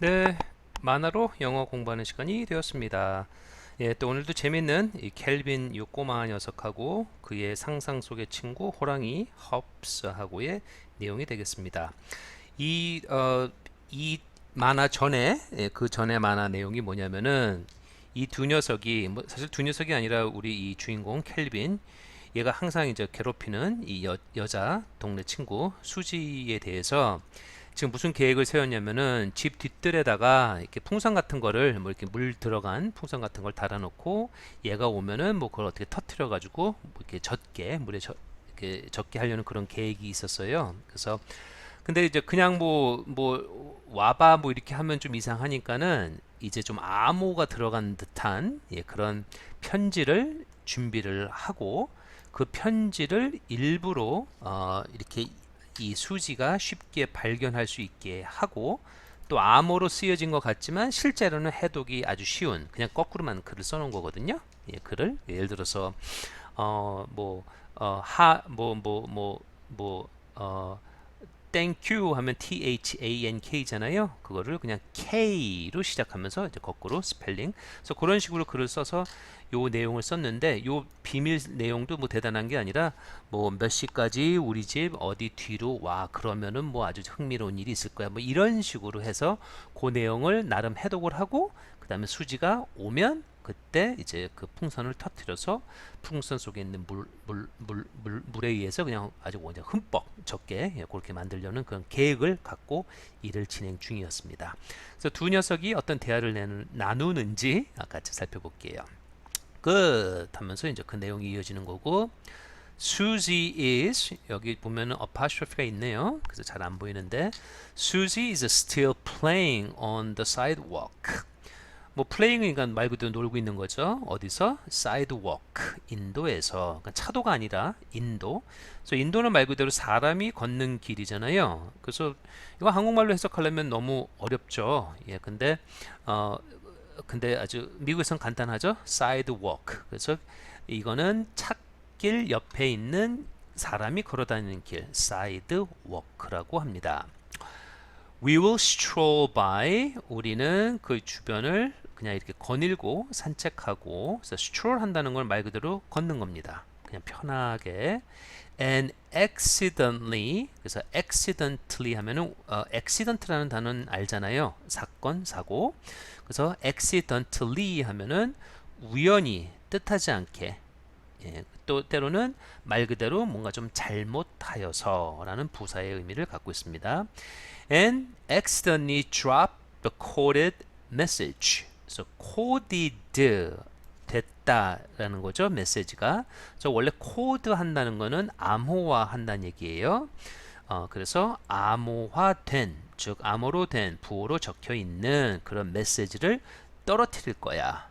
네, 만화로 영어 공부하는 시간이 되었습니다. 예, 또 오늘도 재밌는 이 켈빈 요 꼬마 녀석하고 그의 상상 속의 친구 호랑이 헙스하고의 내용이 되겠습니다. 이, 어, 이 만화 전에 예, 그 전에 만화 내용이 뭐냐면은 이 두 녀석이 뭐 사실 두 녀석이 아니라 우리 이 주인공 켈빈 얘가 항상 이제 괴롭히는 이 여, 여자 동네 친구 수지에 대해서 지금 무슨 계획을 세웠냐면은 집 뒷뜰에다가 이렇게 풍선 같은 거를 뭐 이렇게 물 들어간 풍선 같은 걸 달아놓고 얘가 오면은 뭐 그걸 어떻게 터트려 가지고 뭐 이렇게 젖게 물에 젖 이렇게 젖게 하려는 그런 계획이 있었어요. 그래서 근데 이제 그냥 뭐 뭐 와봐 뭐 이렇게 하면 좀 이상하니까는 이제 좀 암호가 들어간 듯한 예, 그런 편지를 준비를 하고 그 편지를 일부러 어, 이렇게 이 수지가 쉽게 발견할 수 있게 하고 또 암호로 쓰여진 것 같지만 실제로는 해독이 아주 쉬운 그냥 거꾸로만 글을 써놓은 거거든요. 예, 글을 예를 들어서 어뭐어하뭐뭐뭐뭐 thank you 하면 T H A N K잖아요. 그거를 그냥 K로 시작하면서 이제 거꾸로 스펠링. 그래서 그런 식으로 글을 써서 요 내용을 썼는데 요 비밀 내용도 뭐 대단한 게 아니라 뭐 몇 시까지 우리 집 어디 뒤로 와 그러면은 뭐 아주 흥미로운 일이 있을 거야. 뭐 이런 식으로 해서 그 내용을 나름 해독을 하고 그다음에 수지가 오면 그때 이제 그 풍선을 터트려서 풍선 속에 있는 물, 물, 물, 물, 물에 의해서 그냥 아주 그냥 흠뻑 적게 예, 그렇게 만들려는 그런 계획을 갖고 일을 진행 중이었습니다. 그래서 두 녀석이 어떤 대화를 나누는지 같이 살펴볼게요. 끝 하면서 이제 그 내용이 이어지는 거고 Susie is 여기 보면은 apostrophe가 있네요. 그래서 잘 안 보이는데 Susie is still playing on the sidewalk. 뭐 playing이니까 말 그대로 놀고 있는 거죠. 어디서? sidewalk 인도에서 그러니까 차도가 아니라 인도. 그래서 인도는 말 그대로 사람이 걷는 길이잖아요. 그래서 이거 한국말로 해석하려면 너무 어렵죠. 예, 근데 어 근데 아주 미국에선 간단하죠. sidewalk. 그래서 이거는 찾길 옆에 있는 사람이 걸어다니는 길, sidewalk라고 합니다. We will stroll by. 우리는 그 주변을 그냥 이렇게 거닐고 산책하고 그래서 stroll 한다는 걸 말 그대로 걷는 겁니다. 그냥 편하게 and accidentally 그래서 accidentally 하면은 어, accident라는 단어는 알잖아요. 사건, 사고. 그래서 accidentally 하면은 우연히 뜻하지 않게 예, 또 때로는 말 그대로 뭔가 좀 잘못하여서라는 부사의 의미를 갖고 있습니다. And accidentally drop the coded message. 그래서 coded 됐다라는 거죠. 메시지가. 저 원래 코드 한다는 거는 암호화 한다는 얘기예요. 어, 그래서 암호화된, 즉 암호로 된 부호로 적혀 있는 그런 메시지를 떨어뜨릴 거야.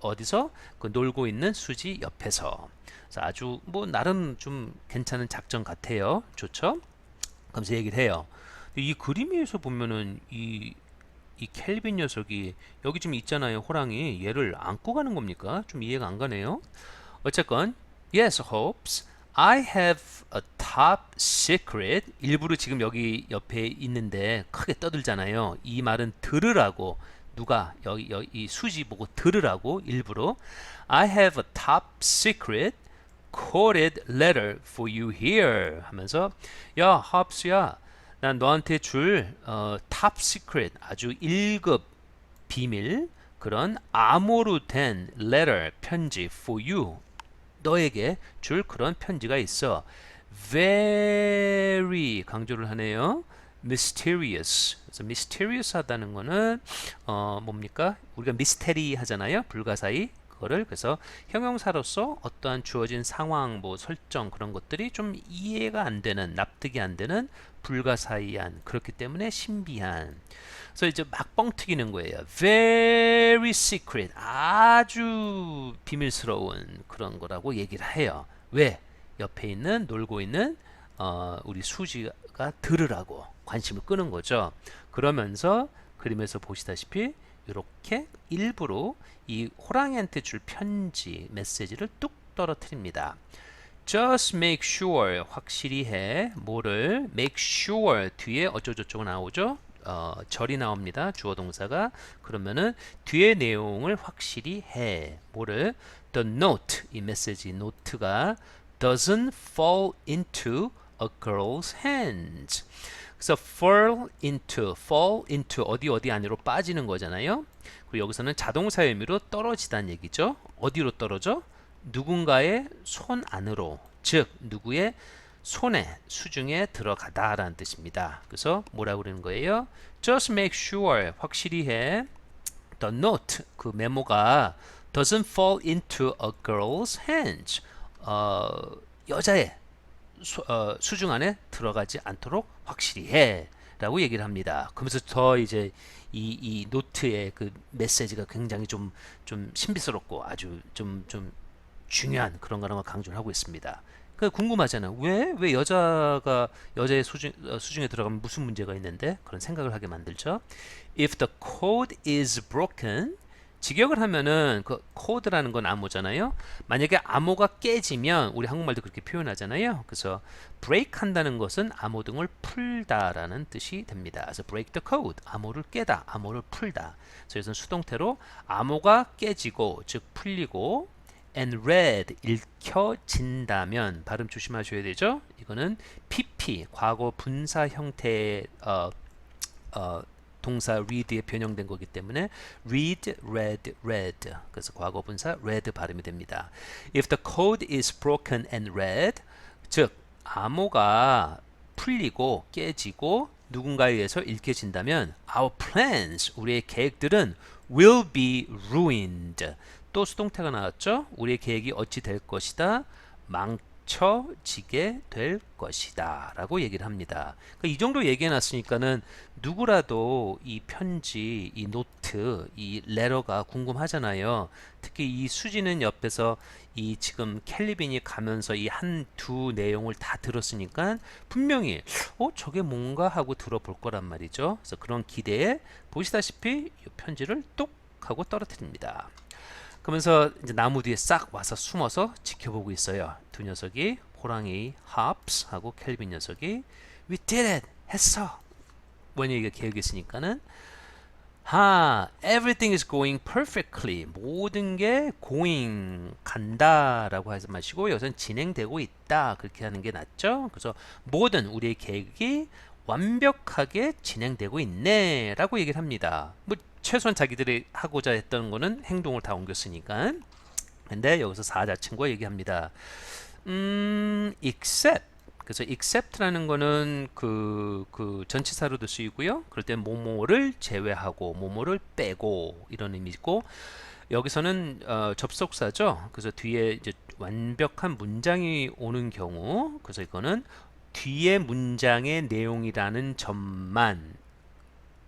어디서? 그 놀고 있는 수지 옆에서. 아주 뭐 나름 좀 괜찮은 작전 같아요. 좋죠? 그러면서 얘기를 해요. 이 그림에서 보면은 이, 이 켈빈 녀석이 여기 지금 있잖아요. 호랑이. 얘를 안고 가는 겁니까? 좀 이해가 안 가네요. 어쨌건 Yes, hopes. I have a top secret. 일부러 지금 여기 옆에 있는데 크게 떠들잖아요. 이 말은 들으라고 누가 여기, 여기 이 수지 보고 들으라고 일부러 I have a top secret coded letter for you here 하면서 야 합스야 난 너한테 줄 어, top secret 아주 1급 비밀 그런 암호로 된 letter 편지 for you. 너에게 줄 그런 편지가 있어. Very 강조를 하네요. Mysterious. 그래서 mysterious 하다는 거는 어 뭡니까? 우리가 미스테리 하잖아요. 불가사의 그거를 그래서 형용사로서 어떠한 주어진 상황 뭐 설정 그런 것들이 좀 이해가 안 되는 납득이 안 되는 불가사의한 그렇기 때문에 신비한. 그래서 이제 막 뻥튀기는 거예요. Very secret. 아주 비밀스러운 그런 거라고 얘기를 해요. 왜? 옆에 있는 놀고 있는 어, 우리 수지가 들으라고 관심을 끄는 거죠. 그러면서 그림에서 보시다시피 이렇게 일부러 이 호랑이한테 줄 편지 메시지를 뚝 떨어뜨립니다. Just make sure 확실히 해 뭐를 make sure 뒤에 어쩌고저쩌고 나오죠. 어, 절이 나옵니다. 주어 동사가 그러면은 뒤에 내용을 확실히 해. 뭐를 the note 이 메시지 노트가 doesn't fall into a girl's hands. 그래서 fall into, fall into 어디 어디 안으로 빠지는 거잖아요. 그리고 여기서는 자동사 의미로 떨어지다는 얘기죠. 어디로 떨어져? 누군가의 손 안으로, 즉 누구의 손에 수중에 들어가다라는 뜻입니다. 그래서 뭐라고 그러는 거예요? Just make sure 확실히 해. The note 그 메모가 doesn't fall into a girl's hands. 어, 여자의 수, 어, 수중 안에 들어가지 않도록 확실히 해 라고 얘기를 합니다. 그러면서 더 이제 이, 이 노트의 그 메시지가 굉장히 좀, 좀 신비스럽고 아주 좀, 좀 중요한 그런 거라고 강조를 하고 있습니다. 그 궁금하잖아. 왜? 왜 여자가 여자의 수중, 어, 수중에 들어가면 무슨 문제가 있는데? 그런 생각을 하게 만들죠. If the code is broken, 직역을 하면은 그 코드라는 건 암호잖아요. 만약에 암호가 깨지면 우리 한국말도 그렇게 표현하잖아요. 그래서 break 한다는 것은 암호 등을 풀다라는 뜻이 됩니다. 그래서 break the code 암호를 깨다, 암호를 풀다. 그래서 수동태로 암호가 깨지고 즉 풀리고 and read 읽혀진다면 발음 조심하셔야 되죠. 이거는 PP 과거 분사 형태의 어, 어, 동사 read에 변형된 거기 때문에 read, read, read. 그래서 과거 분사 read 발음이 됩니다. If the code is broken and read, 즉 암호가 풀리고 깨지고 누군가에 의해서 읽혀진다면 our plans, 우리의 계획들은 will be ruined. 또 수동태가 나왔죠? 우리의 계획이 어찌 될 것이다? 망 쳐지게 될 것이다 라고 얘기를 합니다. 그러니까 이 정도 얘기해 놨으니까는 누구라도 이 편지, 이 노트, 이 레터가 궁금하잖아요. 특히 이 수지는 옆에서 이 지금 캘리빈이 가면서 이 한 두 내용을 다 들었으니까 분명히 어 저게 뭔가 하고 들어볼 거란 말이죠. 그래서 그런 기대에 보시다시피 이 편지를 똑 하고 떨어뜨립니다 그러면서 이제 나무 뒤에 싹 와서 숨어서 지켜보고 있어요. 두 녀석이 호랑이 하프스 하고 켈빈 녀석이 We did it! 했어! 원영이가 계획했으니까는 하, everything is going perfectly. 모든 게 going 간다라고 하지 마시고 여기서는 진행되고 있다 그렇게 하는 게 낫죠. 그래서 모든 우리의 계획이 완벽하게 진행되고 있네 라고 얘기를 합니다. 뭐 최소한 자기들이 하고자 했던 거는 행동을 다 옮겼으니까. 근데 여기서 사자 친구가 얘기합니다. 음, except 그래서 except라는 거는 그, 그 전치사로도 쓰이고요. 그럴 때 뭐뭐를 제외하고 뭐뭐를 빼고 이런 의미고 여기서는 어, 접속사죠. 그래서 뒤에 이제 완벽한 문장이 오는 경우 그래서 이거는 뒤에 문장의 내용이라는 점만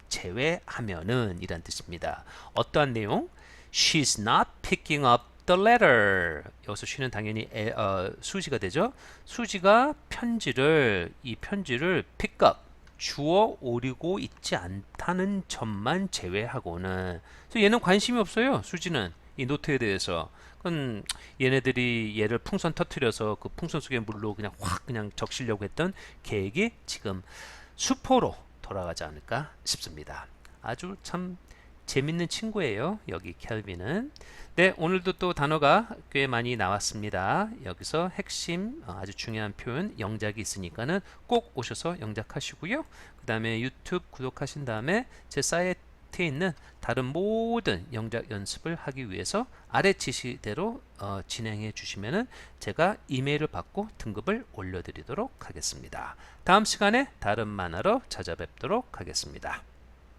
제외하면은 이란 뜻입니다. 어떠한 내용? She's not picking up the letter. 여기서 she는 당연히 에, 어, 수지가 되죠. 수지가 편지를 이 편지를 pick up 주워 오리고 있지 않다는 점만 제외하고는 얘는 관심이 없어요. 수지는 이 노트에 대해서. 그건 얘네들이 얘를 풍선 터트려서 그 풍선 속의 물로 그냥 확 그냥 적시려고 했던 계획이 지금 수포로 돌아가지 않을까 싶습니다. 아주 참 재밌는 친구예요. 여기 켈빈은. 네, 오늘도 또 단어가 꽤 많이 나왔습니다. 여기서 핵심 어, 아주 중요한 표현 영작이 있으니까는 꼭 오셔서 영작하시고요. 그 다음에 유튜브 구독하신 다음에 제 사이트 에 있는 다른 모든 영작 연습을 하기 위해서 아래 지시대로 어, 진행해 주시면은 제가 이메일을 받고 등급을 올려드리도록 하겠습니다. 다음 시간에 다른 만화로 찾아뵙도록 하겠습니다.